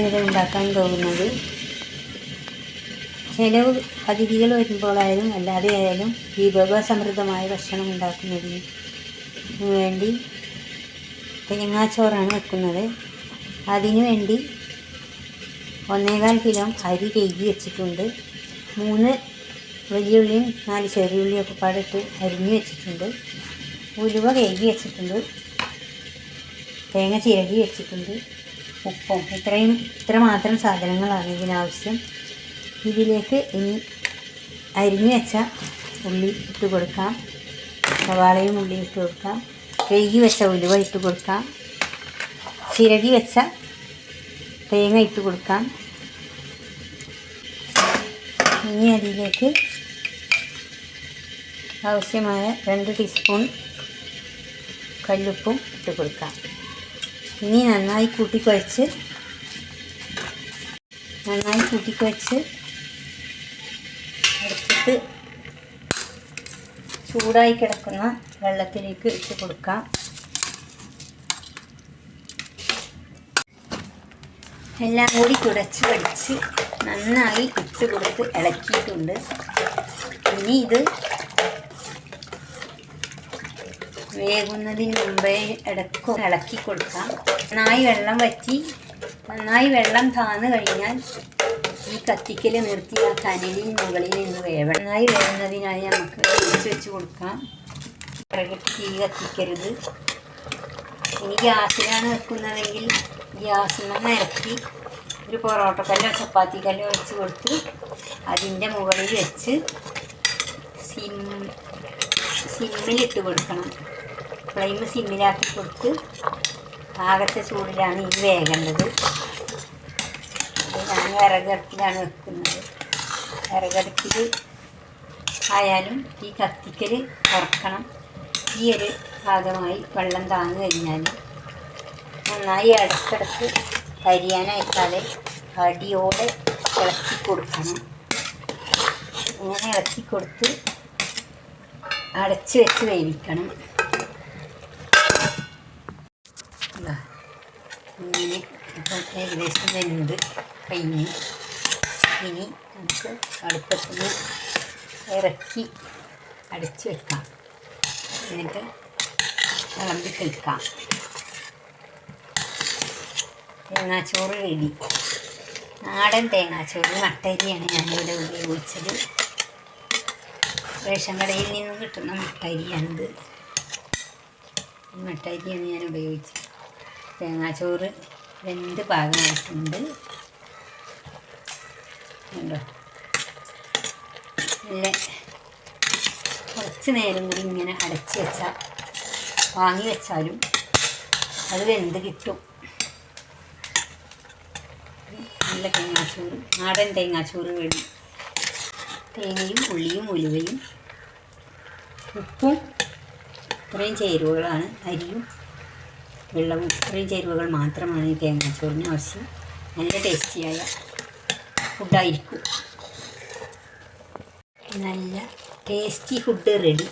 ഇവിടെ ഉണ്ടാക്കാൻ പോകുന്നത് ചിലവ് അതിഥികൾ വരുമ്പോഴായാലും അല്ലാതെ ആയാലും വിഭവസമൃദ്ധമായ ഭക്ഷണം ഉണ്ടാക്കുന്നതിന് വേണ്ടി തേങ്ങാച്ചോറാണ് വെക്കുന്നത്. അതിനു വേണ്ടി ഒന്നേകാൽ കിലോ അരി കഴുകി വെച്ചിട്ടുണ്ട്. മൂന്ന് വലിയുള്ളിയും നാല് ചെറിയുള്ളിയും ഒക്കെ പാടിട്ട് അരിഞ്ഞ് വെച്ചിട്ടുണ്ട്. ഉലുവ കഴുകി വെച്ചിട്ടുണ്ട്. തേങ്ങ ചിരകി വെച്ചിട്ടുണ്ട്. ഉപ്പും. ഇത്രയും ഇത്ര മാത്രം സാധനങ്ങളാണ് ഇതിനാവശ്യം. ഇതിലേക്ക് ഇനി അരിഞ്ഞു വെച്ച ഉള്ളി ഇട്ട് കൊടുക്കാം. സവാളയും ഉള്ളി ഇട്ട് കൊടുക്കാം. കഴുകി വെച്ച ഉലുവ ഇട്ട് കൊടുക്കാം. ചിരകി വെച്ച തേങ്ങ ഇട്ട് കൊടുക്കാം. ഇനി അതിലേക്ക് ആവശ്യമായ രണ്ട് ടീസ്പൂൺ കല്ലുപ്പും ഇട്ട് കൊടുക്കാം. ഇനി നന്നായി കൂട്ടിക്കുഴച്ച്. നന്നായി കൂട്ടിക്കുഴച്ച്. എടുത്തിട്ട് ചൂടായി കിടക്കുന്ന വെള്ളത്തിലേക്ക് ഇട്ട് കൊടുക്കാം. എല്ലാം കൂടി കുടച്ച് പഠിച്ച് നന്നായി ഇട്ട് കൊടുത്ത് ഇളക്കിയിട്ടുണ്ട്. ഇനി ഇത് വേകുന്നതിന് മുമ്പേ ഇടയ്ക്ക് ഇളക്കി കൊടുക്കാം. നന്നായി വെള്ളം വറ്റി നന്നായി വെള്ളം താന്ന് കഴിഞ്ഞാൽ ഈ കത്തിക്കൽ നിർത്തി ആ കനലിൽ മുകളിൽ നിന്ന് വേവണം. നന്നായി വേവുന്നതിനായി നമുക്ക് വെച്ച് വെച്ച് കൊടുക്കാം. തീ കത്തിക്കരുത്. ഇനി ഗ്യാസിലാണ് വെക്കുന്നതെങ്കിൽ ഗ്യാസിൽ നിന്ന് ഇറക്കി ഒരു പൊറോട്ട കല്ലോ ചപ്പാത്തി കല്ലോ വെച്ച് കൊടുത്ത് അതിന്റെ മുകളിൽ വെച്ച് സിം സിമ്മിലിട്ട് കൊടുക്കണം. ഫ്ലെയിം സിമ്മിലാക്കി കൊടുത്ത് പാകത്തെ ചൂടിലാണ് ഇത് വേകേണ്ടത്. ഞാൻ വിറകടുപ്പിലാണ് വെക്കുന്നത്. വിറകടുപ്പിൽ ആയാലും ഈ കത്തിക്കൽ കുറക്കണം ഈ ഒരു ഭാഗമായി വെള്ളം താങ്ങി കഴിഞ്ഞാൽ നന്നായി ഇടക്കിടക്ക് കരിയാനായിട്ടാൽ അടിയോടെ ഇളക്കി കൊടുക്കണം. ഇങ്ങനെ ഇളക്കി കൊടുത്ത് അടച്ച് വെച്ച് വേവിക്കണം. ഇങ്ങനെ ഇപ്പം ഏകദേശം വെന്ത് കഴിഞ്ഞു ഇനി നമുക്ക് അടുപ്പത്തിന് ഇറക്കി അടച്ച് വെക്കാം. എന്നിട്ട് വിളമ്പി കഴിക്കാം. തേങ്ങാച്ചോറ് റെഡി. നാടൻ തേങ്ങാച്ചോറ് മട്ടരിയാണ് ഞാനിവിടെ ഉപയോഗിച്ചത്. റേഷൻ കടയിൽ നിന്ന് കിട്ടുന്ന മട്ടരിയാണിത്. മട്ടരിയാണ് ഞാൻ ഉപയോഗിച്ചത്. തേങ്ങാച്ചോറ് രണ്ട് പാകമായിട്ടുണ്ട് കണ്ടോ? നല്ല കുറച്ച് നേരം കൂടി ഇങ്ങനെ അടച്ച് വെച്ചാൽ വാങ്ങി വെച്ചാലും അത് വെന്ത് കിട്ടും. നല്ല തേങ്ങാച്ചോറ് നാടൻ തേങ്ങാച്ചോറ് വേണം. തേങ്ങയും ഉള്ളിയും ഉലുവയും ഉപ്പും ഇത്രയും ചേരുവകളാണ് അരിയും വെള്ളവും ഇത്രയും ചേരുവകൾ മാത്രമാണ് ഈ തേങ്ങാച്ചോറിന് ആവശ്യം. നല്ല ടേസ്റ്റിയായ ഫുഡായിരിക്കും. നല്ല ടേസ്റ്റി ഫുഡ് റെഡി.